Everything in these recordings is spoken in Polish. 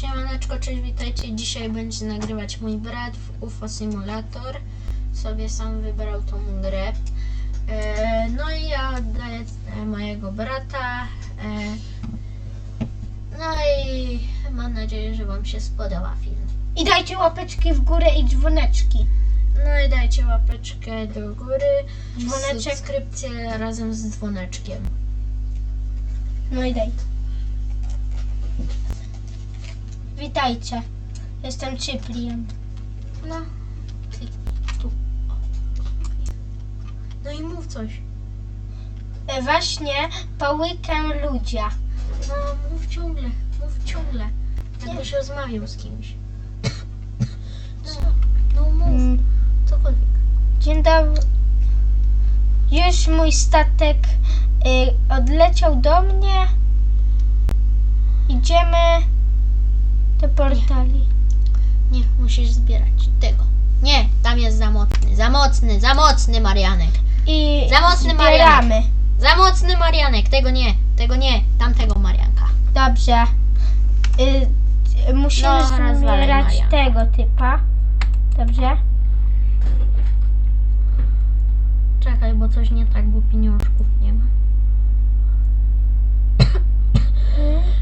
Siemaneczko, cześć, witajcie. Dzisiaj będzie nagrywać mój brat w UFO Simulator. Sobie sam wybrał tą grę. E, no i ja oddaję e, mojego brata. E, no i mam nadzieję, że Wam się spodoba film. I dajcie łapeczki w górę i dzwoneczki. No i dajcie łapeczkę do góry. Dzwoneczek. Subskrypcję razem z dzwoneczkiem. No i daj. Witajcie. Jestem Cyprian. No. Tu. No i mów coś. E, Właśnie połykam ludzia. No, mów ciągle, mów ciągle. Jakbyś rozmawiał z kimś. No, no mów, Mm, cokolwiek. Dzień dobry. Już mój statek y, odleciał do mnie. Idziemy do portali. Nie, musisz zbierać tego. Nie, tam jest za mocny, za mocny, za mocny Marianek. I Za mocny zbieramy. Za mocny Marianek, tego nie, tego nie, tamtego Marianka. Dobrze. Y, y, musimy No, zbierać tego typa. Dobrze? Czekaj, bo coś nie tak, bo pieniążków nie ma.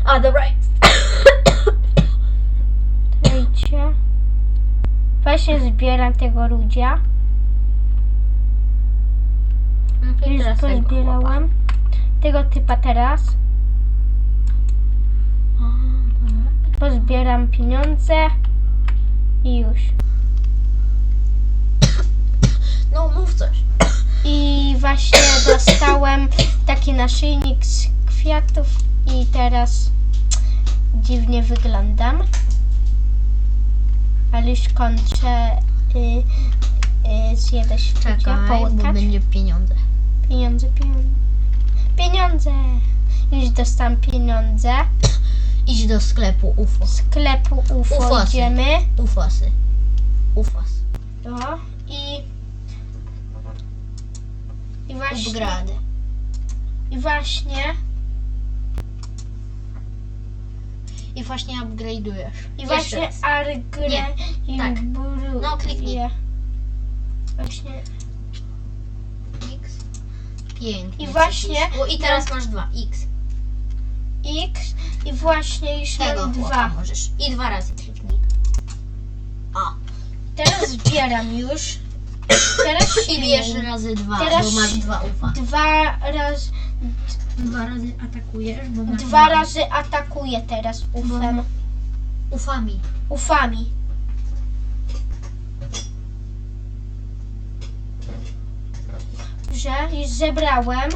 A, dobra. Właśnie zbieram tego ludzia. No i Już teraz tego chłopa. pozbierałam. Tego typa teraz. Pozbieram pieniądze. I już. No, mów coś. I właśnie dostałem taki naszyjnik z kwiatów i teraz dziwnie wyglądam. Ale już kończę y, y, zjadać Czekaj, połykać. będzie pieniądze. Pieniądze, pieniądze. Pieniądze! Już dostałam pieniądze. Idź do sklepu UFO. Sklepu UFO Ufosy. idziemy. UFOsy. UFOs. No i... I właśnie... Upgrady. I właśnie... I właśnie upgrade'ujesz. I właśnie raz. Argre Nie. i Tak. No, kliknij. Właśnie... X. Pięknie. I właśnie- O, I teraz masz dwa. X. X i właśnie już Tego mam chłopa dwa. możesz. I dwa razy kliknij. Teraz zbieram już. Teraz I bierz razy dwa, Teraz- bo masz dwa ufa. Dwa razy... Dwa razy atakujesz, bo masz Dwa razy atakuję teraz ufem. Ufami. Ufami. Dobrze, już zebrałem.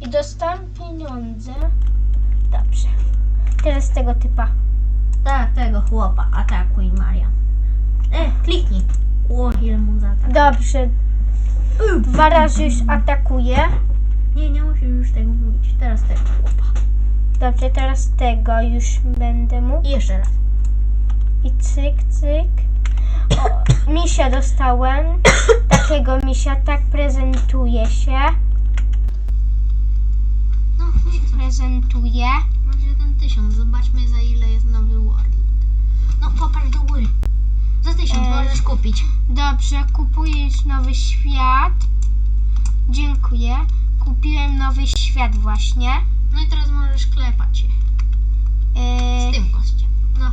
I dostałem pieniądze. Dobrze. Teraz tego typa. Tak, tego chłopa. Atakuj, Marian. E, kliknij. O, ile mu zaatakuje. Dobrze. Dwa razy już atakuję. Nie, nie musisz już tego mówić. Teraz tego chłopa. Dobrze, teraz tego już będę mógł. I jeszcze raz. I cyk, cyk. O, misia dostałem. Takiego misia, tak prezentuje się. No, nie Prezentuje. Masz jeden tysiąc. Zobaczmy za ile jest nowy World. No, popatrz do góry. Za tysiąc E. możesz kupić. Dobrze, kupuję już nowy świat. Dziękuję. Kupiłem nowy świat właśnie. No i teraz możesz klepać się. Yy, Z tym kościem. No.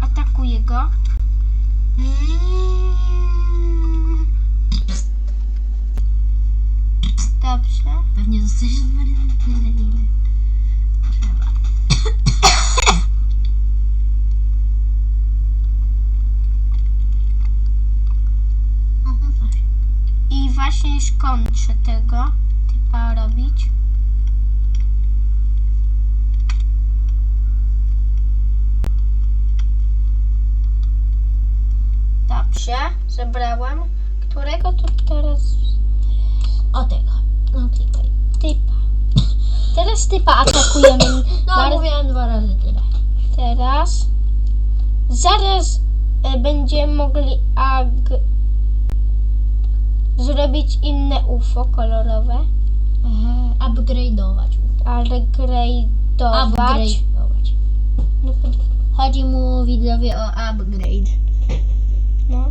atakuję go. Dobrze. Pewnie zostać zmarnowany tyle, ile trzeba. Mhm, coś. Już kończę tego typa robić. Dobrze, zebrałem. Którego tu teraz O tego. No klikaj. typa? Teraz typa atakujemy. No Bar- mówiłem dwa razy tyle. Teraz. Zaraz e, będziemy mogli ag... zrobić inne UFO kolorowe. Ehe, upgrade'ować UFO. upgrade'ować. Upgrade'ować. No, Chodzi mu widzowie o upgrade. no.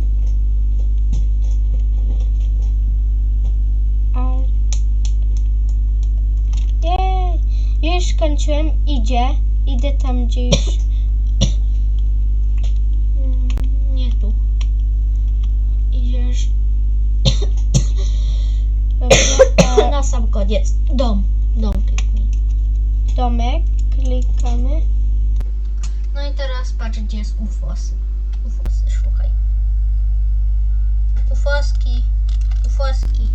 Jej, już skończyłem. Idzie. Idę tam gdzieś. Mm, Nie tu. Idziesz Dobra, koniec. Dom. Dom kliknij. domek. Klikamy. No i teraz patrz gdzie jest ufos. Ufosy szukaj. Ufoski. Ufoski.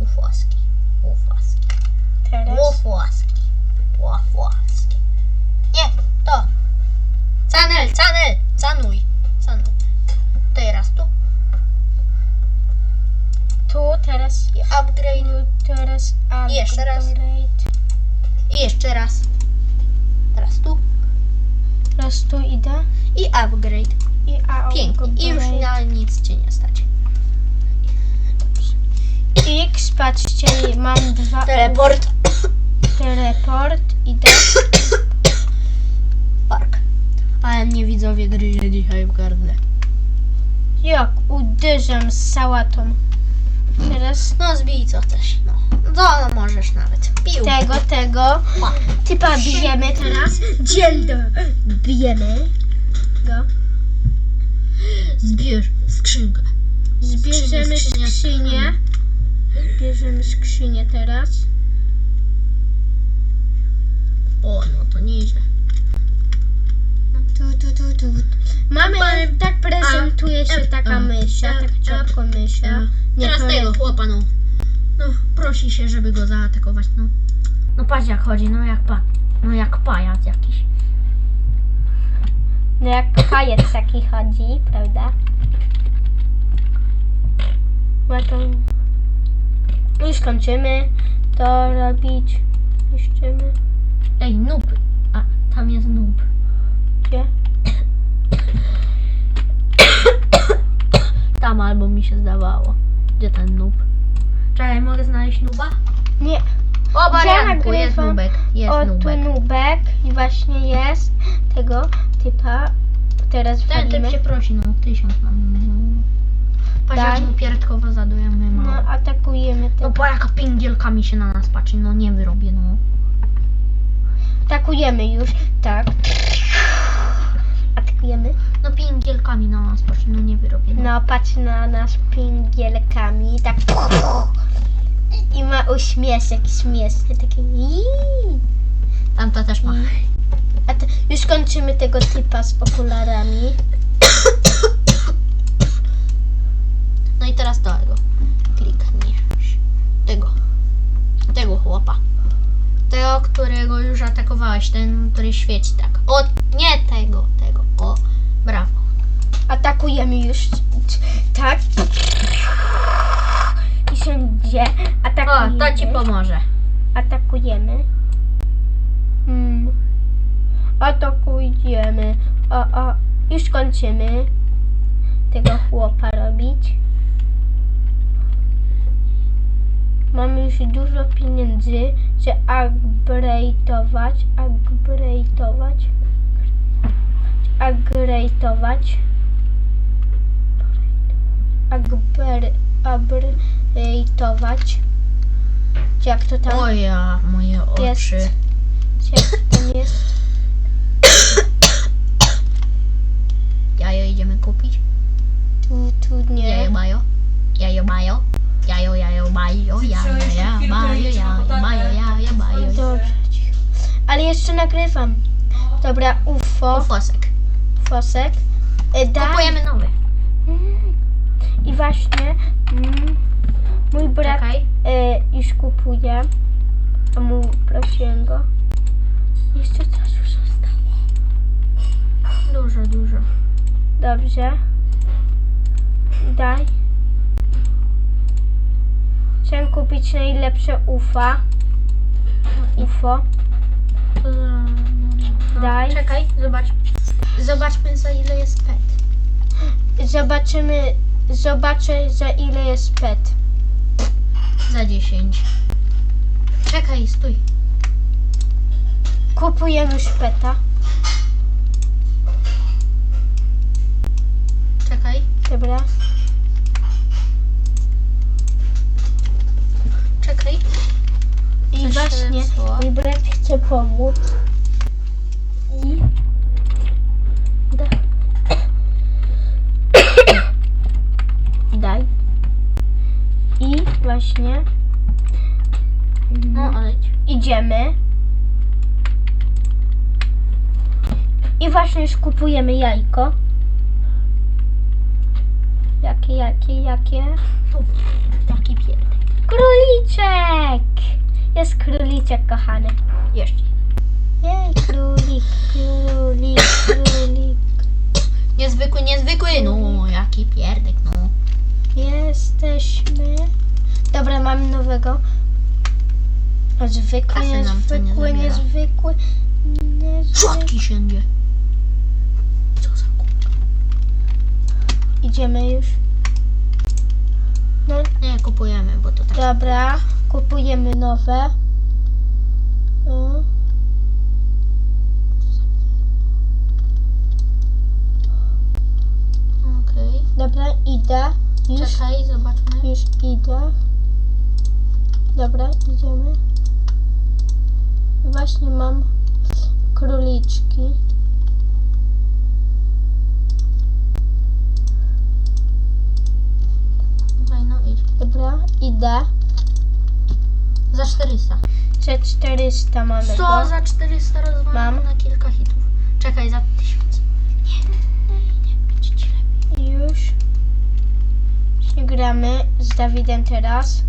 Ufoski. Teraz. Łofoski. Łofoski. Nie, to. Canel, canel, canuj. Canuj. Teraz tu. Tu, teraz. I upgrade. Teraz. I jeszcze raz. upgrade. I jeszcze raz. Teraz tu. Teraz tu idę. I upgrade. I Pięknie. I już na nic cię nie stać. X, patrzcie, mam dwa. Teleport. Teleport. Idę. Park. Ale mnie widzowie gryzie dzisiaj w gardle. Jak uderzam z sałatą. Teraz No zbij co chcesz. No. No możesz nawet. Pił. tego, tego. Pa. Typa bijemy teraz. Dzieldo. Bijemy go. Zbierz skrzynkę. Zbierzemy skrzynia. skrzynię. Bierzemy skrzynię teraz. O, no to nieźle. Tu, tu, tu, tu. Mamy, tak prezentuje się taka a, mysia, a, tak ciotko mysia. Nie, Teraz to tego chłopa, no. No, prosi się, żeby go zaatakować, no. No patrz jak chodzi, no jak pa. No jak pajac jakiś. No jak pajac taki chodzi, prawda? No to już kończymy to robić. Niszczymy. Ej, noob. A, tam jest noob. Gdzie? Tam albo mi się zdawało. Gdzie ten noob? Czekaj, mogę znaleźć nuba? Nie. O, Marianku, jest nubek. Jest o, nubek. tu nubek i właśnie jest tego typa. Teraz Ten typ walimy. się prosi, no tysiąc nam. Patrz Daj. jak pierdkowo zadujemy No, mało. atakujemy No tego. bo jaka pingielkami się na nas patrzy, no nie wyrobię, no. Atakujemy już. Tak. Atakujemy. No pingielkami na nas patrzy, no nie wyrobię, no. No, patrz na nas pingielkami. Tak. I ma uśmieszek śmieszny. Taki. Tamta też ma. A to już kończymy tego typa z okularami. No i teraz tego. Klikniesz. Tego. Tego chłopa. Tego, którego już atakowałeś, ten, który świeci tak. O, nie tego, tego. O, brawo. Atakujemy już. Tak. I wszędzie O, atakujemy. to ci pomoże. Atakujemy. Hmm. Atakujemy. O, o. Już kończymy tego chłopa robić. Mamy już dużo pieniędzy, że upgrade'ować, upgrade'ować, upgrade'ować, upgra- upgrade'ować. Jak to tam? O ja, moje Jest. oczy. Jak tam jest? Nagrywam. Dobra, UFO, Ufosek. fosek. E, daj. Kupujemy nowy. Mm. I właśnie mm, mój brat Czekaj. e, już kupuje. A mu prosiłem go. Jeszcze coś już zostało. Dużo, dużo. Dobrze. Daj. Chciałem kupić najlepsze UFA. UFO. No, Daj. Czekaj, zobacz. Zobaczmy za ile jest pet. Zobaczymy. Zobaczę za ile jest pet. Za 10. Czekaj, stój. kupujemy już peta. Czekaj. Dobra. Czekaj. I Coś właśnie zepsuło. mój pomóc. I... Da. Daj. I właśnie No, ale idziemy. I właśnie już kupujemy jajko. Jakie, jakie, jakie? taki pierdek. Króliczek! Jest króliczek, kochany. Jeszcze. Jej, królik, królik, królik. Niezwykły, niezwykły. No, jaki pierdek, no. Jesteśmy. Dobra, mamy nowego. O, Zwykły, Kasy nam to nie niezwykły, zabiera. niezwykły, niezwykły. Rzadki siędzie. Co za kurwa. Idziemy już. No Nie, kupujemy, bo to tak. dobra, kupujemy nowe. No. Okej. Dobra, idę. Już, Czekaj, zobaczmy. już idę. Dobra, idziemy. Właśnie mam króliczki. No idź. Dobra, idę. Za 400. Za 400 mamy Co go. za 400 rozwalam Mam. na kilka hitów. Czekaj, za 1000. Nie, nie, nie, będzie Już. Właśnie gramy z Dawidem teraz.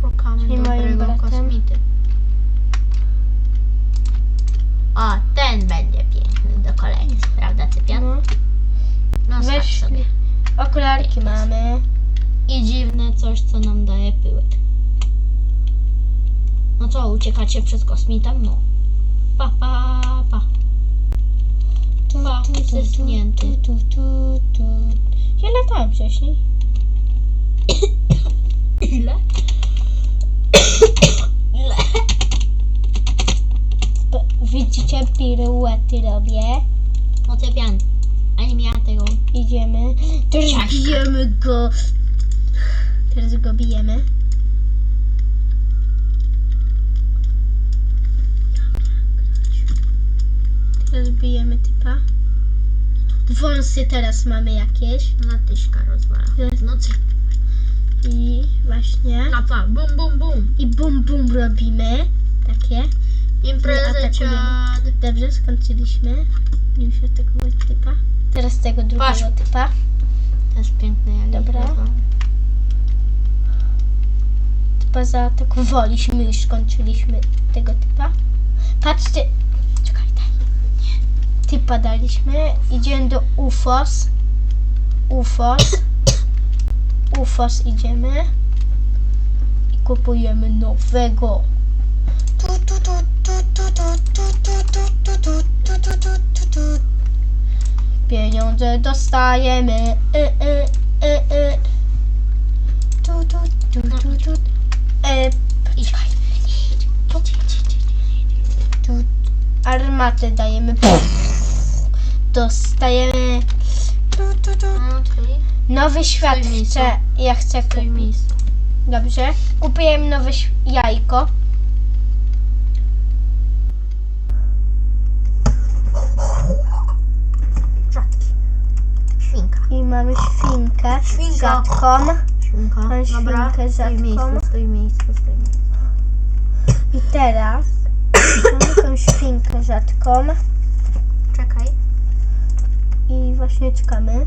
Szukamy Czyli dobrego kosmity. O, ten będzie piękny do kolekcji, prawda Cypian? No. No Weź sobie. okularki mamy. I dziwne coś, co nam daje pyłek. No co, uciekacie przed kosmitem? No. Pa, pa, pa. Fakt zeschnięty. Ja latałem wcześniej. Ile? Ile? Widzicie, piruety robię. Oczepian. Ani miała tego. Idziemy. Teraz Ciężko. bijemy go. Teraz go bijemy. Wąsy teraz mamy jakieś. Za tyśka rozwala. No co? I właśnie. Pa, pa, bum, bum, bum. I bum bum robimy. Takie. Imprezę ciad. Dobrze, skończyliśmy. Już atakować typa. Teraz tego drugiego Patrz. typa. Też piękne jak Dobra. Typa zaatakowaliśmy, już skończyliśmy tego typa. Patrzcie ty padaliśmy. Idziemy do UFOS. UFOS. UFOS idziemy. I kupujemy nowego. Pieniądze dostajemy. E, e, e, e. Tu, tu, tu, tu, tu. E, idź, idź, idź, idź, idź. Tu armatę dajemy. Pff. Dostajemy. Nowy świat Stój chcę. Ja chcę W tym kupić. miejscu. Dobrze. Kupujemy nowe jajko. Świnka. I mamy świnkę. Świnka. Rzadką. Świnka. Mam Dobra, świnkę stój w miejscu, rzadką. stój w miejscu, stój w miejscu. I teraz mamy tą świnkę rzadką. I właśnie czekamy.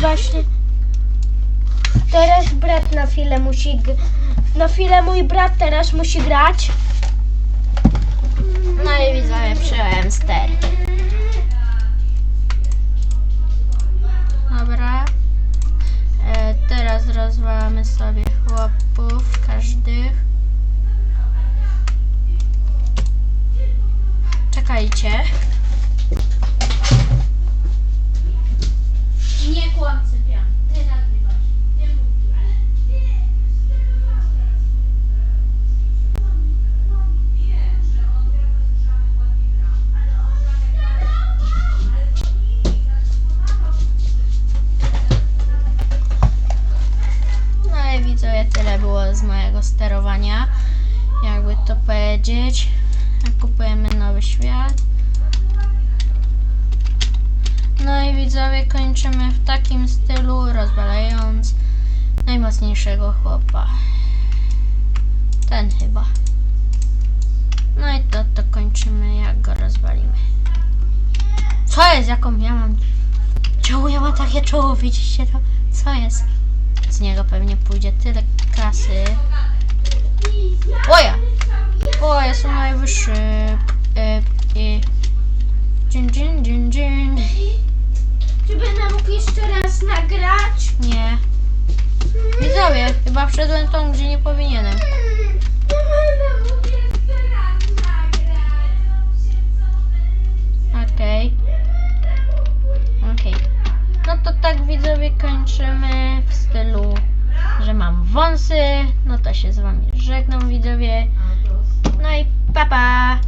Właśnie teraz brat na chwilę musi. Na chwilę mój brat teraz musi grać. No i widzowie, przyjąłem ster. Dobra. E, teraz roz... porozwalamy sobie chłopów każdych. Powiedzieć. Kupujemy nowy świat. No i widzowie, kończymy w takim stylu, rozwalając najmocniejszego chłopa. Ten chyba. No i to, to kończymy, jak go rozwalimy. Co jest? Jaką ja mam... Czemu ja mam takie czoło? Widzicie to? Co jest? Z niego pewnie pójdzie tyle kasy. Oja! O, jestem najwyższy. E, i... Dżin, dżin, dżin, dżin. Czy będę mógł jeszcze raz nagrać? Nie. Widzowie, chyba wszedłem tą, gdzie nie powinienem. Nagrać. Okej. Okej. No to tak widzowie kończymy w stylu, że mam wąsy. No to się z wami żegnam widzowie. No i pa pa!